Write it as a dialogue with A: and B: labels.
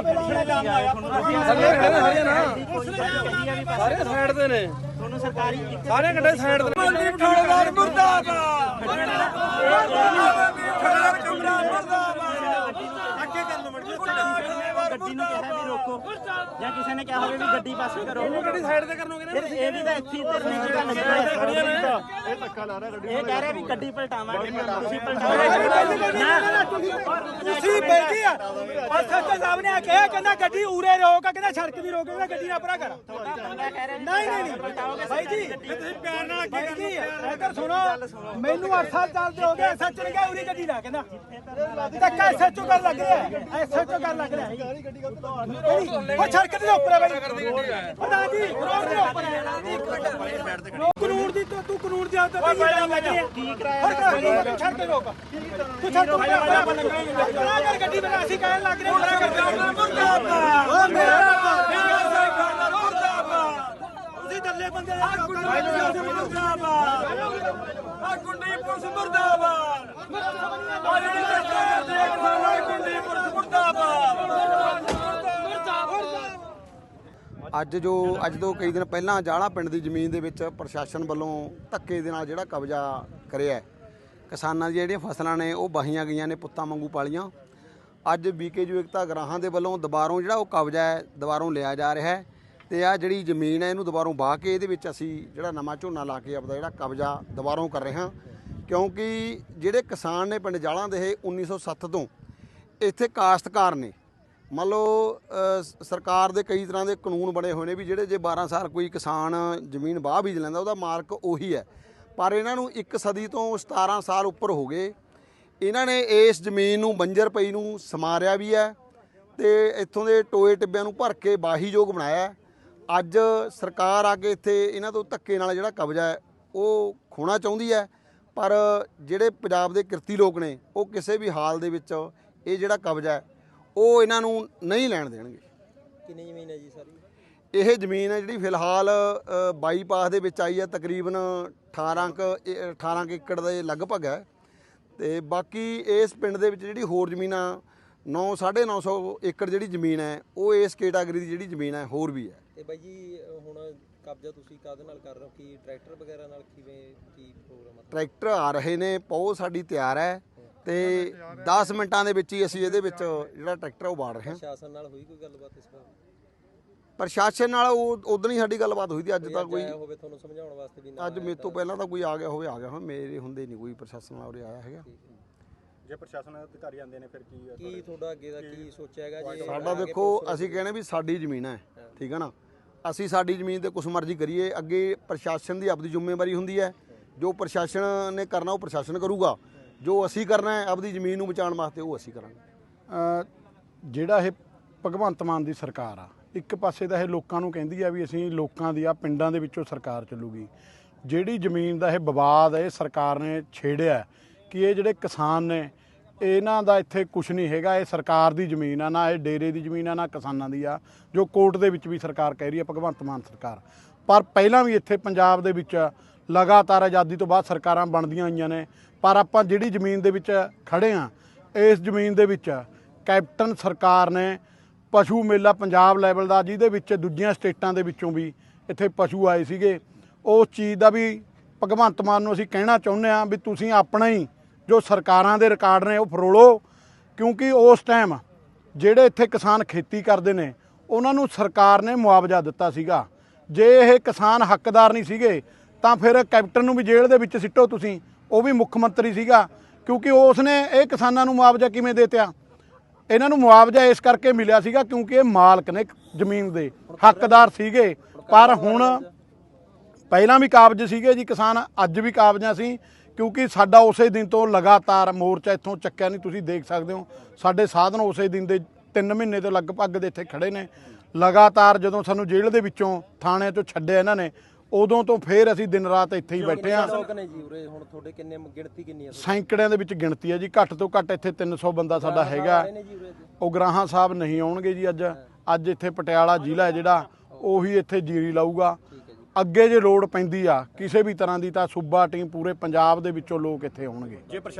A: ਤੁਸੀਂ ਆਪੇ ਲਾਉਣ ਲੱਗੇ
B: ਸਾਰੇ ਸਾਈਡ ਤੇ ਨੇ।
A: ਤੁਹਾਨੂੰ ਸਰਕਾਰੀ
B: ਸਾਰੇ ਗੱਡੇ ਸਾਈਡ ਤੇ ਨੇ।
C: ਠਾਣੇਦਾਰ ਮੁਰਦਾਬਾਦ। ਠਾਣੇਦਾਰ ਕਮਰਾ ਮੁਰਦਾਬਾਦ।
A: ਅੱਗੇ ਕਰ ਲਓ ਮਰਜ਼ੀ ਗੱਡੀ ਨੂੰ ਕਿਹਾ ਵੀ ਰੋਕੋ। ਜਾਂ ਕਿਸੇ ਨੇ ਕਿਹਾ ਹੋਵੇ ਵੀ ਗੱਡੀ ਪਾਸੇ ਕਰੋ। ਇਹਨੂੰ
B: ਗੱਡੀ ਸਾਈਡ ਤੇ ਕਰਨੋਗੇ ਨਾ
A: ਇਹ ਵੀ ਤਾਂ ਇੱਥੇ ਹੀ ਧਰਨੇ ਦੀ ਗੱਲ ਇਹ ਧੱਕਾ ਲਾ ਰਿਹਾ ਗੱਡੀ ਇਹ ਕਹਿ ਰਿਹਾ ਵੀ ਗੱਡੀ ਪਲਟਾਵਾਂਗੇ। ਤੁਸੀਂ
C: ਤੁਸੀਂ ਬੈਠੀ ਆ। ਅਸਲ ਸਾਹਿਬ ਨੇ ਆ ਕਿਹਾ ਕਹਿੰਦਾ ਗੱਡੀ ਉਰੇ ਰੋਕ ਕਹਿੰਦਾ ਸੜਕ ਦੀ ਰੋਕ ਕਹਿੰਦਾ ਗੱਡੀ ਨਾ ਪਰਾ ਕਰ। ਨਹੀਂ ਨਹੀਂ ਨਹੀਂ। ਭਾਈ ਜੀ ਤੁਸੀਂ ਪਿਆਰ ਨਾਲ ਅੱਗੇ ਕਰ ਇੱਧਰ ਸੁਣੋ। ਮੈਨੂੰ 8 ਸਾਲ ਚੱਲਦੇ ਹੋ ਗਏ ਸੱਚ ਨੇ ਕਿਹਾ ਉਰੀ ਗੱਡੀ ਨਾ ਕਹਿੰਦਾ। ਧੱਕਾ ਐਸਐਚਓ ਕਰ ਲੱਗ ਰਿਹਾ ਐਸਐਚਓ ਕਰ ਲੱਗ ਰਿਹਾ ਉਹ ਸੜਕ ਦੇ ਉੱਪਰ ਹੈ ਬਾਈ। ਪਤਾ ਜੀ ਰੋਡ ਦੇ ਉੱਪਰ ਹੈ। ਕਾਨੂੰਨ ਦੀ ਤੂੰ ਕਾਨੂੰਨ ਦੀ ਆਦਤ ਤੇ ਲੱਗ ਰਿਹਾ
A: ਕੀ ਕਰਾਇਆ
C: ਤੂੰ ਛੱਡ ਕੇ ਰੋਕ ਤੂੰ ਛੱਡ ਕੇ ਰੋਕ ਬਣਾ ਕਰ ਗੱਡੀ ਬਣਾ ਅਸੀਂ ਕਹਿਣ ਲੱਗ ਰਹੇ ਕਰ ਮੁਰਦਾਬਾਦ। ਓ ਮੇਰਾ ਮੁਰਦਾਬਾਦ। ਤੁਸੀਂ ਦੱਲੇ ਬੰਦੇ ਆ ਗੁੰਡੀ ਮੁਰਦਾਬਾਦ। ਆ ਗੁੰਡੀ ਪੁਲਿਸ ਮੁਰਦਾਬਾਦ ਆ ਜਿਹੜੇ ਲੱਗੇ ਦੇਖ ਸਾਲਾ ਗੁੰਡੀ ਪੁਲਿਸ ਮੁਰਦਾਬਾਦ
D: ਅੱਜ ਜੋ, ਅੱਜ ਤੋਂ ਕਈ ਦਿਨ ਪਹਿਲਾਂ ਜਾਲਾ ਪਿੰਡ ਦੀ ਜ਼ਮੀਨ ਦੇ ਵਿੱਚ ਪ੍ਰਸ਼ਾਸਨ ਵੱਲੋਂ ਧੱਕੇ ਦੇ ਨਾਲ ਜਿਹੜਾ ਕਬਜ਼ਾ ਕਰਿਆ ਕਿਸਾਨਾਂ ਦੀਆਂ ਜਿਹੜੀਆਂ ਫਸਲਾਂ ਨੇ, ਉਹ ਵਾਹੀਆਂ ਗਈਆਂ ਨੇ, ਪੁੱਤਾਂ ਵਾਂਗੂ ਪਾਲੀਆਂ। ਅੱਜ ਬੀਕੇਯੂ ਇਕਤਾ ਗਰਾਹਾਂ ਦੇ ਵੱਲੋਂ ਦੁਬਾਰੋਂ ਜਿਹੜਾ ਉਹ ਕਬਜ਼ਾ ਹੈ, ਦੁਬਾਰੋਂ ਲਿਆ ਜਾ ਰਿਹਾ ਹੈ ਤੇ ਆ ਜਿਹੜੀ ਜ਼ਮੀਨ ਹੈ, ਇਹਨੂੰ ਦੁਬਾਰੋਂ ਵਾਹ ਕੇ ਇਹਦੇ ਵਿੱਚ ਅਸੀਂ ਜਿਹੜਾ ਨਵਾਂ ਝੋਨਾ ਲਾ ਕੇ ਆਪਦਾ ਜਿਹੜਾ ਕਬਜ਼ਾ ਦੁਬਾਰੋਂ ਕਰ ਰਹੇ ਹਾਂ। ਕਿਉਂਕਿ ਜਿਹੜੇ ਕਿਸਾਨ ਨੇ ਪਿੰਡ ਜਾਲਾਂ ਦੇ ਇਹ 1907 ਤੋਂ ਇੱਥੇ ਕਾਸ਼ਤਕਾਰ ਨੇ ਮੰਨ ਲਓ ਸਰਕਾਰ ਦੇ ਕਈ ਤਰ੍ਹਾਂ ਦੇ ਕਾਨੂੰਨ ਬਣੇ ਹੋਏ ਨੇ ਵੀ ਜਿਹੜੇ ਜੇ 12 ਸਾਲ ਕੋਈ ਕਿਸਾਨ ਜ਼ਮੀਨ ਬਾਹ ਬੀਜ ਲੈਂਦਾ, ਉਹਦਾ ਮਾਲਕ ਉਹੀ ਹੈ। ਪਰ ਇਹਨਾਂ ਨੂੰ ਇੱਕ ਸਦੀ ਤੋਂ 17 ਸਾਲ ਉੱਪਰ ਹੋ ਗਏ। ਇਹਨਾਂ ਨੇ ਇਸ ਜ਼ਮੀਨ ਨੂੰ ਬੰਜਰ ਪਈ ਨੂੰ ਸਮਾਰਿਆ ਵੀ ਹੈ ਤੇ ਇੱਥੋਂ ਦੇ ਟੋਏ ਟਿੱਬਿਆਂ ਨੂੰ ਭਰ ਕੇ ਬਾਹੀਯੋਗ ਬਣਾਇਆ ਅੱਜ ਸਰਕਾਰ ਆ ਕੇ ਇੱਥੇ ਇਹਨਾਂ ਤੋਂ ਧੱਕੇ ਨਾਲ ਜਿਹੜਾ ਕਬਜ਼ਾ ਹੈ, ਉਹ ਖੋਣਾ ਚਾਹੁੰਦੀ ਹੈ। ਪਰ ਜਿਹੜੇ ਪੰਜਾਬ ਦੇ ਕਿਰਤੀ ਲੋਕ ਨੇ, ਉਹ ਕਿਸੇ ਵੀ ਹਾਲ ਦੇ ਵਿੱਚ ਇਹ ਜਿਹੜਾ ਕਬਜ਼ਾ ਹੈ ਉਹ ਇਹਨਾਂ ਨੂੰ ਨਹੀਂ ਲੈਣ ਦੇਣਗੇ।
A: ਕਿੰਨੀ ਜ਼ਮੀਨ ਹੈ ਜੀ ਸਾਰੀ?
D: ਇਹ ਜ਼ਮੀਨ ਹੈ ਜਿਹੜੀ ਫਿਲਹਾਲ ਬਾਈਪਾਸ ਦੇ ਵਿੱਚ ਆਈ ਹੈ ਤਕਰੀਬਨ 18 ਕੁ ਇਹ 18 ਕੁ ਏਕੜ ਦੇ ਲਗਭਗ ਹੈ। ਤੇ ਬਾਕੀ ਇਸ ਪਿੰਡ ਦੇ ਵਿੱਚ ਜਿਹੜੀ ਹੋਰ ਜ਼ਮੀਨਾਂ 9 950 ਏਕੜ ਜਿਹੜੀ ਜ਼ਮੀਨ ਹੈ ਉਹ ਇਸ ਕੈਟਾਗਰੀ ਦੀ ਜਿਹੜੀ ਜ਼ਮੀਨ ਹੈ ਹੋਰ ਵੀ ਹੈ।
E: ਤੇ ਬਾਈ ਜੀ ਹੁਣ ਕਬਜ਼ਾ ਤੁਸੀਂ ਕਾਹਦੇ ਨਾਲ ਕਰ ਰਹੇ ਹੋ? ਕੀ ਟਰੈਕਟਰ ਵਗੈਰਾ ਨਾਲ ਕਿਵੇਂ ਕੀ ਪ੍ਰੋਗਰਾਮ ਆ?
D: ਟਰੈਕਟਰ ਆ ਰਹੇ ਨੇ ਪਹੁ ਸਾਡੀ ਤਿਆਰ ਹੈ। ਤੇ 10 ਮਿੰਟਾਂ ਦੇ ਵਿੱਚ ਹੀ ਅਸੀਂ ਇਹਦੇ ਵਿੱਚ ਜਿਹੜਾ ਟਰੈਕਟਰ ਉਹ ਬਾੜ ਰਹੇ ਹਾਂ।
E: ਪ੍ਰਸ਼ਾਸਨ ਨਾਲ ਹੋਈ ਕੋਈ ਗੱਲਬਾਤ ਇਸ ਵਾਰ
D: ਪ੍ਰਸ਼ਾਸਨ ਨਾਲ ਉਹ ਉਦੋਂ ਹੀ ਸਾਡੀ ਗੱਲਬਾਤ ਹੋਈ ਸੀ ਅੱਜ ਤਾਂ ਕੋਈ
E: ਆਇਆ ਹੋਵੇ ਤੁਹਾਨੂੰ ਸਮਝਾਉਣ ਵਾਸਤੇ ਵੀ ਨਾ
D: ਅੱਜ ਮੇਰੇ ਤੋਂ ਪਹਿਲਾਂ ਤਾਂ ਕੋਈ ਆ ਗਿਆ ਹੋਵੇ ਆ ਗਿਆ ਹੋਵੇ ਮੇਰੇ ਹੁੰਦੇ ਨਹੀਂ ਕੋਈ ਪ੍ਰਸ਼ਾਸਨ ਨਾਲ ਉਰੇ ਆਇਆ ਹੈਗਾ।
F: ਜੇ। ਪ੍ਰਸ਼ਾਸਨ ਅਧਿਕਾਰੀ ਆਉਂਦੇ ਨੇ ਫਿਰ ਕੀ
E: ਕੀ ਤੁਹਾਡਾ? ਅੱਗੇ ਦਾ ਕੀ ਸੋਚਿਆ ਹੈਗਾ ਜੇ?
D: ਸਾਡਾ ਦੇਖੋ ਅਸੀਂ ਕਹਿੰਦੇ ਵੀ ਸਾਡੀ ਜ਼ਮੀਨ ਹੈ ਠੀਕ ਹੈ ਨਾ? ਅਸੀਂ ਸਾਡੀ ਜ਼ਮੀਨ ਤੇ ਕੁਛ ਮਰਜ਼ੀ ਕਰੀਏ ਅੱਗੇ ਪ੍ਰਸ਼ਾਸਨ ਦੀ ਆਪਦੀ ਜ਼ਿੰਮੇਵਾਰੀ ਹੁੰਦੀ ਹੈ। ਜੋ ਪ੍ਰਸ਼ਾਸਨ ਨੇ ਕਰਨਾ ਉਹ ਪ੍ਰਸ਼ਾਸਨ ਕਰੂਗਾ। ਜੋ ਅਸੀਂ ਕਰਨਾ ਹੈ, ਆਪਦੀ ਜ਼ਮੀਨ ਨੂੰ ਬਚਾਉਣ ਵਾਸਤੇ ਉਹ ਅਸੀਂ ਕਰਾਂਗੇ।
G: ਜਿਹੜਾ ਇਹ ਭਗਵੰਤ ਮਾਨ ਦੀ ਸਰਕਾਰ ਆ, ਇੱਕ ਪਾਸੇ ਤਾਂ ਇਹ ਲੋਕਾਂ ਨੂੰ ਕਹਿੰਦੀ ਆ ਵੀ ਅਸੀਂ ਲੋਕਾਂ ਦੀ ਆ ਪਿੰਡਾਂ ਦੇ ਵਿੱਚੋਂ ਸਰਕਾਰ ਚੱਲੂਗੀ। ਜਿਹੜੀ ਜ਼ਮੀਨ ਦਾ ਇਹ ਵਿਵਾਦ ਇਹ ਸਰਕਾਰ ਨੇ ਛੇੜਿਆ ਕਿ ਇਹ ਜਿਹੜੇ ਕਿਸਾਨ ਨੇ, ਇਹਨਾਂ ਦਾ ਇੱਥੇ ਕੁਝ ਨਹੀਂ ਹੈਗਾ। ਇਹ ਸਰਕਾਰ ਦੀ ਜ਼ਮੀਨ ਆ, ਨਾ ਇਹ ਡੇਰੇ ਦੀ ਜ਼ਮੀਨ ਆ, ਨਾ ਕਿਸਾਨਾਂ ਦੀ ਆ, ਜੋ ਕੋਰਟ ਦੇ ਵਿੱਚ ਵੀ ਸਰਕਾਰ ਕਹਿ ਰਹੀ ਹੈ ਭਗਵੰਤ ਮਾਨ ਸਰਕਾਰ। ਪਰ ਪਹਿਲਾਂ ਵੀ ਇੱਥੇ ਪੰਜਾਬ ਦੇ ਵਿੱਚ ਲਗਾਤਾਰ ਆਜ਼ਾਦੀ ਤੋਂ ਬਾਅਦ ਸਰਕਾਰਾਂ ਬਣਦੀਆਂ ਹੋਈਆਂ ਨੇ। ਪਰ ਆਪਾਂ ਜਿਹੜੀ ਜ਼ਮੀਨ ਦੇ ਵਿੱਚ ਖੜੇ ਆ ਇਸ ਜ਼ਮੀਨ ਦੇ ਵਿੱਚ ਕੈਪਟਨ ਸਰਕਾਰ ਨੇ ਪਸ਼ੂ ਮੇਲਾ ਪੰਜਾਬ ਲੈਵਲ ਦਾ, ਜਿਹਦੇ ਵਿੱਚ ਦੂਜੀਆਂ ਸਟੇਟਾਂ ਦੇ ਵਿੱਚੋਂ ਵੀ ਇੱਥੇ ਪਸ਼ੂ ਆਏ ਸੀਗੇ। ਉਸ ਚੀਜ਼ ਦਾ ਵੀ ਭਗਵੰਤ ਮਾਨ ਨੂੰ ਅਸੀਂ ਕਹਿਣਾ ਚਾਹੁੰਦੇ ਆ ਵੀ ਤੁਸੀਂ ਆਪਣਾ ਹੀ ਜੋ ਸਰਕਾਰਾਂ ਦੇ ਰਿਕਾਰਡ ਨੇ ਉਹ ਫਰੋਲੋ, ਕਿਉਂਕਿ ਉਸ ਟਾਈਮ ਜਿਹੜੇ ਇੱਥੇ ਕਿਸਾਨ ਖੇਤੀ ਕਰਦੇ ਨੇ, ਉਹਨਾਂ ਨੂੰ ਸਰਕਾਰ ਨੇ ਮੁਆਵਜ਼ਾ ਦਿੱਤਾ ਸੀਗਾ। ਜੇ ਇਹ ਕਿਸਾਨ ਹੱਕਦਾਰ ਨਹੀਂ ਸੀਗੇ ਤਾਂ ਫਿਰ ਕੈਪਟਨ ਨੂੰ ਵੀ ਜੇਲ੍ਹ ਦੇ ਵਿੱਚ ਸਿੱਟੋ ਤੁਸੀਂ। ਉਹ ਵੀ ਮੁੱਖ ਮੰਤਰੀ ਸੀਗਾ, ਕਿਉਂਕਿ ਉਸ ਨੇ ਇਹ ਕਿਸਾਨਾਂ ਨੂੰ ਮੁਆਵਜ਼ਾ ਕਿਵੇਂ ਦੇਤਿਆ ਇਹਨਾਂ ਨੂੰ ਮੁਆਵਜ਼ਾ ਇਸ ਕਰਕੇ ਮਿਲਿਆ ਸੀਗਾ ਕਿਉਂਕਿ ਇਹ ਮਾਲਕ ਨੇ ਜ਼ਮੀਨ ਦੇ, ਹੱਕਦਾਰ ਸੀਗੇ। ਪਰ ਹੁਣ ਪਹਿਲਾਂ ਵੀ ਕਾਬਜ ਸੀਗੇ ਜੀ ਕਿਸਾਨ, ਅੱਜ ਵੀ ਕਾਬਜਾਂ ਸੀ, ਕਿਉਂਕਿ ਸਾਡਾ ਉਸੇ ਦਿਨ ਤੋਂ ਲਗਾਤਾਰ ਮੋਰਚਾ ਇੱਥੋਂ ਚੱਕਿਆ ਨਹੀਂ, ਤੁਸੀਂ ਦੇਖ ਸਕਦੇ ਹੋ। ਸਾਡੇ ਸਾਧਨ ਉਸੇ ਦਿਨ ਦੇ 3 ਮਹੀਨੇ ਤੋਂ ਲਗਭਗ ਦੇ ਇੱਥੇ ਖੜੇ ਨੇ। ਲਗਾਤਾਰ ਜਦੋਂ ਸਾਨੂੰ ਜੇਲ੍ਹ ਦੇ ਵਿੱਚੋਂ ਥਾਣੇ ਤੋਂ ਛੱਡਿਆ ਇਹਨਾਂ ਨੇ ਉਦੋਂ ਤੋਂ ਫੇਰ ਅਸੀਂ ਦਿਨ ਰਾਤ ਇੱਥੇ ਹੀ ਬੈਠੇ ਆ
E: ਲੋਕ ਨੇ ਜੀ ਉਰੇ? ਹੁਣ ਤੁਹਾਡੇ ਕਿੰਨੇ ਗਿਣਤੀ ਕਿੰਨੀ ਆ
G: ਸੈਂਕੜਿਆਂ ਦੇ ਵਿੱਚ ਗਿਣਤੀ ਹੈ ਜੀ। ਘੱਟ ਤੋਂ ਘੱਟ ਇੱਥੇ 300 ਬੰਦਾ ਸਾਡਾ ਹੈਗਾ। ਉਹ ਗ੍ਰਾਹਾਂ ਸਾਹਿਬ ਨਹੀਂ ਆਉਣਗੇ ਜੀ ਅੱਜ। ਅੱਜ ਇੱਥੇ ਪਟਿਆਲਾ ਜ਼ਿਲ੍ਹਾ ਹੈ ਜਿਹੜਾ ਉਹੀ ਇੱਥੇ ਜੀਰੀ ਲਾਊਗਾ। ਅੱਗੇ ਜੇ ਲੋੜ ਪੈਂਦੀ ਆ ਕਿਸੇ ਵੀ ਤਰ੍ਹਾਂ ਦੀ ਤਾਂ ਸੂਬਾ ਟੀਮ ਪੂਰੇ ਪੰਜਾਬ ਦੇ ਵਿੱਚੋਂ ਲੋਕ ਇੱਥੇ ਆਉਣਗੇ।
F: ਜੇ ਪ੍ਰਸ਼ਾਸਨ